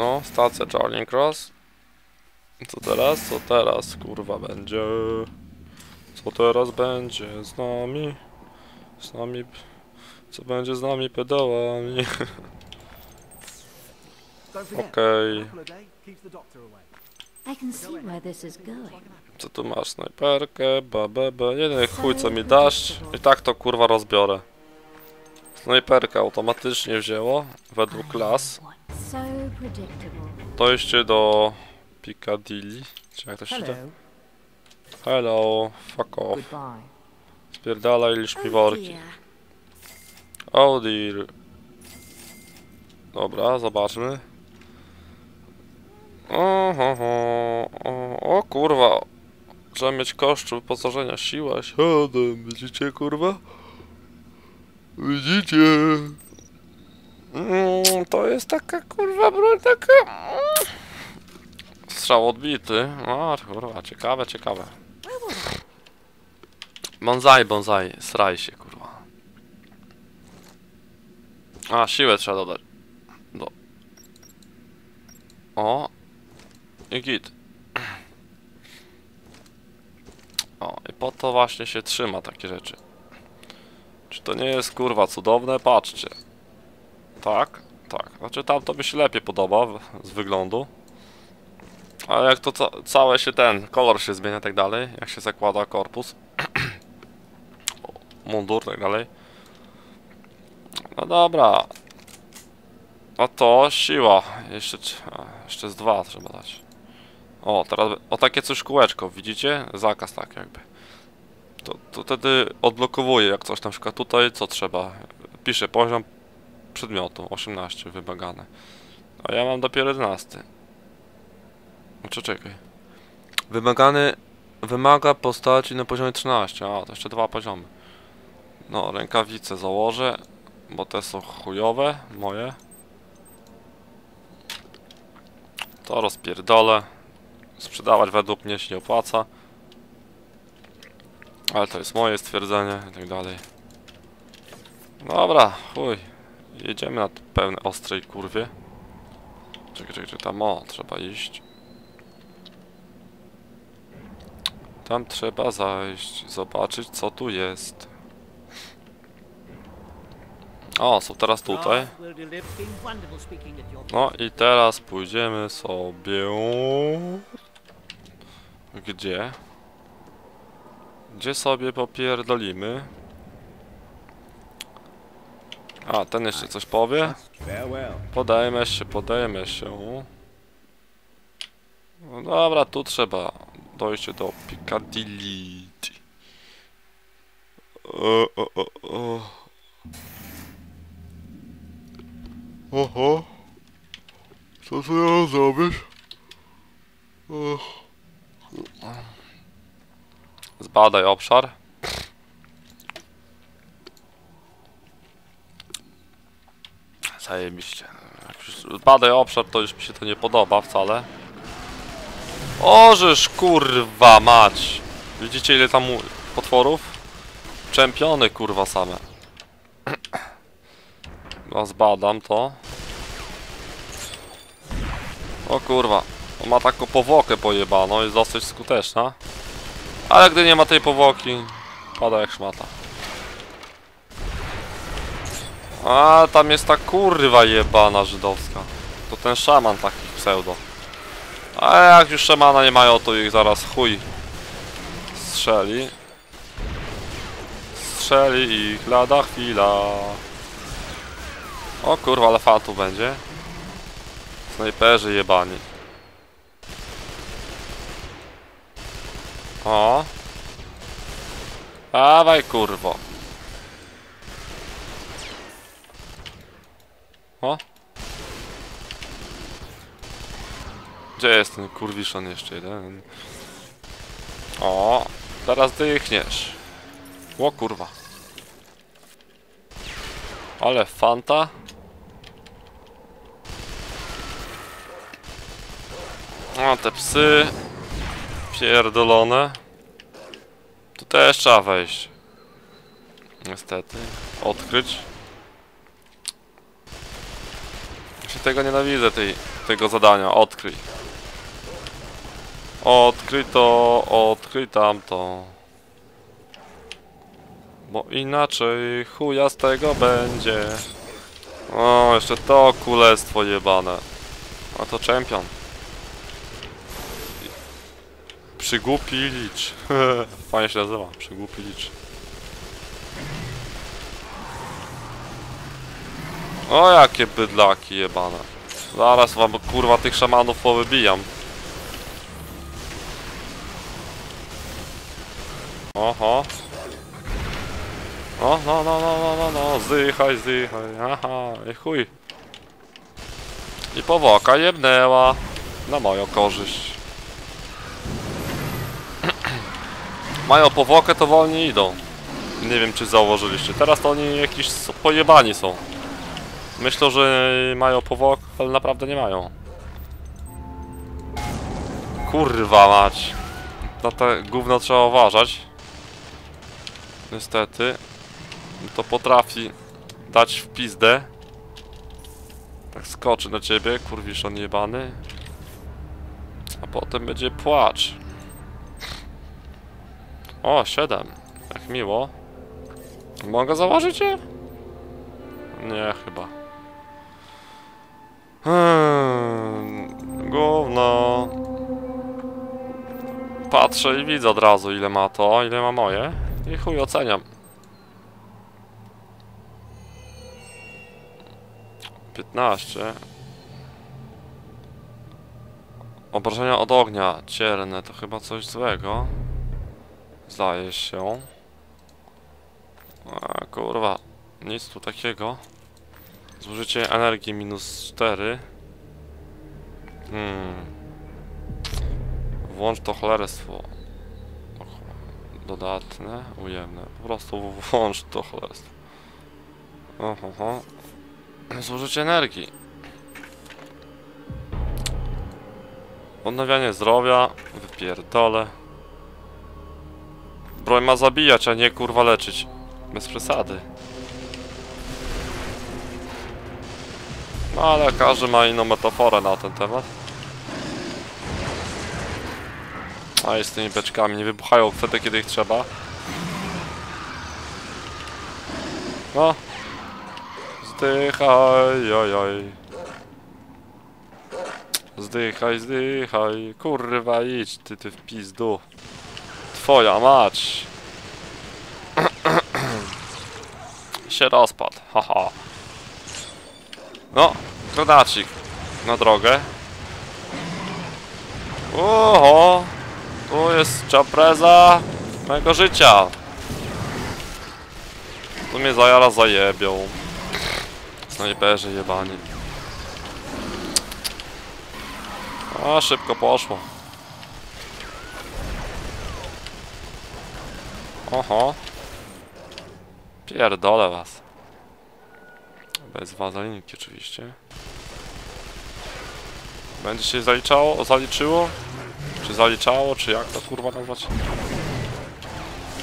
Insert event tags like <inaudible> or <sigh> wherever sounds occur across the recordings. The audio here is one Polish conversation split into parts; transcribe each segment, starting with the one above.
No, stacja Charlie Cross. Co teraz? Co teraz, kurwa, będzie? Co teraz będzie z nami? Z nami... Co będzie z nami pedałami? Okej. going. Co tu masz? Snajperkę, babebe. Jedyny chuj co mi dasz. I tak to kurwa rozbiorę. Snajperkę automatycznie wzięło, według klas. Dojście do Piccadilly. Czy jak to się da? Hello, fuck off. Spierdalaj lisz Oh dear. Oh dear. Dobra, zobaczmy. Oho, o, o kurwa. Trzeba mieć koszty wyposażenia, siła, siadam, widzicie kurwa? Widzicie? Mm, to jest taka kurwa broń, taka... mm. Strzał odbity. O kurwa, ciekawe, ciekawe. Bonsai, bonsai, sraj się kurwa. A, siłę trzeba dodać. Do. O. I git. O, i po to właśnie się trzyma takie rzeczy. Czy to nie jest kurwa cudowne? Patrzcie. Tak, tak. Znaczy tam to mi się lepiej podoba z wyglądu. Ale jak to ca całe się ten, kolor się zmienia tak dalej, jak się zakłada korpus. <clears throat> Mundur tak dalej. No dobra. No to siła. Jeszcze, jeszcze z dwa trzeba dać. O, teraz o takie coś kółeczko, widzicie? Zakaz tak jakby. To, to wtedy odblokowuje jak coś na przykład tutaj, co trzeba. Pisze poziom przedmiotu 18 wymagane. A ja mam dopiero 11. Znaczy czekaj. Wymagany wymaga postaci na poziomie 13. A, to jeszcze dwa poziomy. No, rękawice założę, bo te są chujowe, moje. To rozpierdolę. Sprzedawać według mnie się nie opłaca. Ale to jest moje stwierdzenie i tak dalej. Dobra, chuj. Jedziemy na pełnej ostrej kurwie. Czekaj, czekaj, czekaj, tam o, trzeba iść. Tam trzeba zajść, zobaczyć co tu jest. O, są teraz tutaj. No i teraz pójdziemy sobie... Gdzie? Gdzie sobie popierdolimy? A, ten jeszcze coś powie? Podajemy się, podajemy się. No dobra, tu trzeba dojść do Piccadilly. O, o, o, o. Oho. Co ty ja zrobisz? Zbadaj obszar. Zajebiście. Jak już obszar, to już mi się to nie podoba wcale. Ożeż kurwa mać. Widzicie ile tam potworów? Czempiony kurwa same. No zbadam to. O kurwa. On ma taką powłokę pojebaną, jest dosyć skuteczna. Ale gdy nie ma tej powłoki, pada jak szmata. A tam jest ta kurwa jebana żydowska. To ten szaman taki pseudo. A jak już szamana nie mają, to ich zaraz chuj strzeli. Strzeli ich lada chwila. O kurwa, ale fatu będzie. Snajperzy jebani. O. Dawaj kurwo. O. Gdzie jest ten kurwiszon jeszcze jeden? O. Teraz dychniesz. O kurwa. Ale fanta. O, te psy. Pierdolone. Tu też trzeba wejść. Niestety. Odkryć. Się tego nienawidzę, tej, tego zadania. Odkryj. Odkryj to, odkryj tamto. Bo inaczej chuja z tego będzie. O, jeszcze to kulestwo jebane. A to czempion. Przygłupi licz. <laughs> Fajnie się nazywa, przygłupi licz. O, jakie bydlaki jebane. Zaraz wam kurwa tych szamanów powybijam. Oho. O, no, no, no, no, no, no, zdychaj, zdychaj, aha, i chuj. I powłoka jebnęła na moją korzyść. <clears throat> Mają powłokę, to wolniej idą. Nie wiem, czy zauważyliście. Teraz to oni jakiś s- pojebani są. Myślę, że mają powłokę, ale naprawdę nie mają. Kurwa mać. Na te gówno trzeba uważać. Niestety. To potrafi dać w pizdę. Tak skoczy na ciebie, kurwisz on jebany. A potem będzie płacz. O, 7. Jak miło. Mogę założyć je? Nie. Hmm, gówno. Patrzę i widzę od razu ile ma to, ile ma moje. I chuj oceniam. 15. Obrażenia od ognia, cierne, to chyba coś złego. Zdaje się. A, kurwa, nic tu takiego. Zużycie energii minus 4. Hmm. Włącz to cholerstwo. Dodatne, ujemne. Po prostu włącz to cholerstwo. Oho. Zużycie energii. Odnawianie zdrowia. Wypierdolę. Broń ma zabijać, a nie kurwa leczyć. Bez przesady. No ale każdy ma inną metaforę na ten temat. A i z tymi beczkami nie wybuchają wtedy, kiedy ich trzeba. No. Zdychaj, ojoj. Zdychaj, zdychaj. Kurwa idź, ty, ty w pizdu. Twoja mać. <clears throat> się rozpadł, haha. No, granacik na drogę. Oho, tu jest czapreza mego życia. Tu mnie zajara zajebią. Snajperzy jebani. A, szybko poszło. Oho. Pierdolę was. Bez wazelinki oczywiście. Będzie się zaliczało, zaliczyło? Czy zaliczało, czy jak to kurwa nazwać?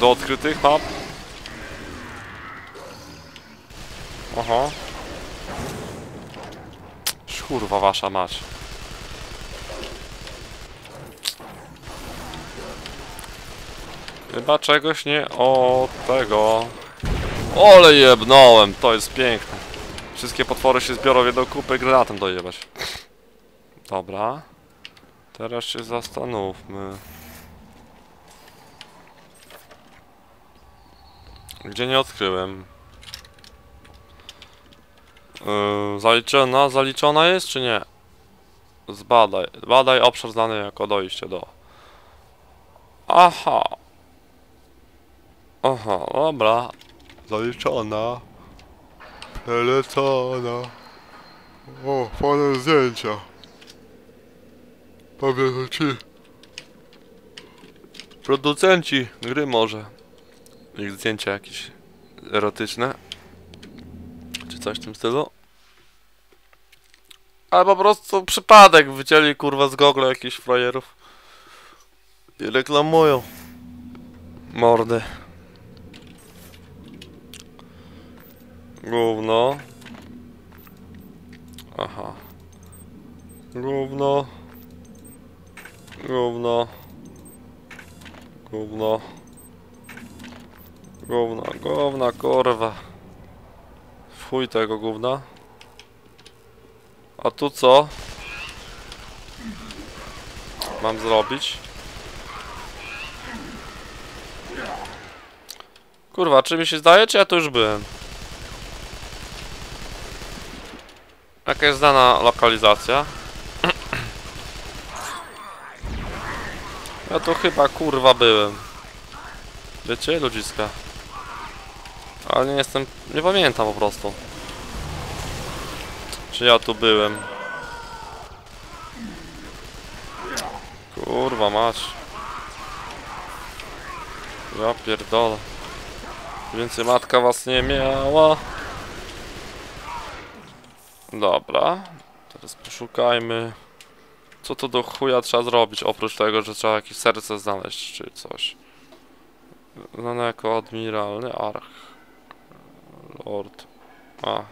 Do odkrytych map? Oho. Kurwa wasza mać. Chyba czegoś nie o tego. Ole jebnąłem, to jest piękne. Wszystkie potwory się zbiorą w jedną kupę granatem dojebać. Dobra. Teraz się zastanówmy. Gdzie nie odkryłem? Yy, zaliczona? Zaliczona jest czy nie? Zbadaj. Badaj obszar znany jako dojście do. Aha. Aha, dobra. Zaliczona. Przelecona. O, fajne zdjęcia. Pewnie to ci. Producenci gry może. Ich zdjęcia jakieś erotyczne. Czy coś w tym stylu. Ale po prostu przypadek wycięli kurwa z Google jakichś frajerów. I reklamują. Mordy. Gówno. Aha. Gówno. Gówno. Gówno. Gówno, gówna, kurwa. W chuj tego gówna. A tu co? Mam zrobić? Kurwa, czy mi się zdaje, czy ja tu już byłem? Jaka jest dana lokalizacja? Ja tu chyba kurwa byłem. Wiecie, ludziska? Ale nie jestem... nie pamiętam po prostu. Czy ja tu byłem? Kurwa mać. Ja pierdolę. Więcej matka was nie miała. Dobra. Teraz poszukajmy. Co to do chuja trzeba zrobić, oprócz tego, że trzeba jakieś serce znaleźć, czy coś. Znane jako admiralny arch. Lord. A,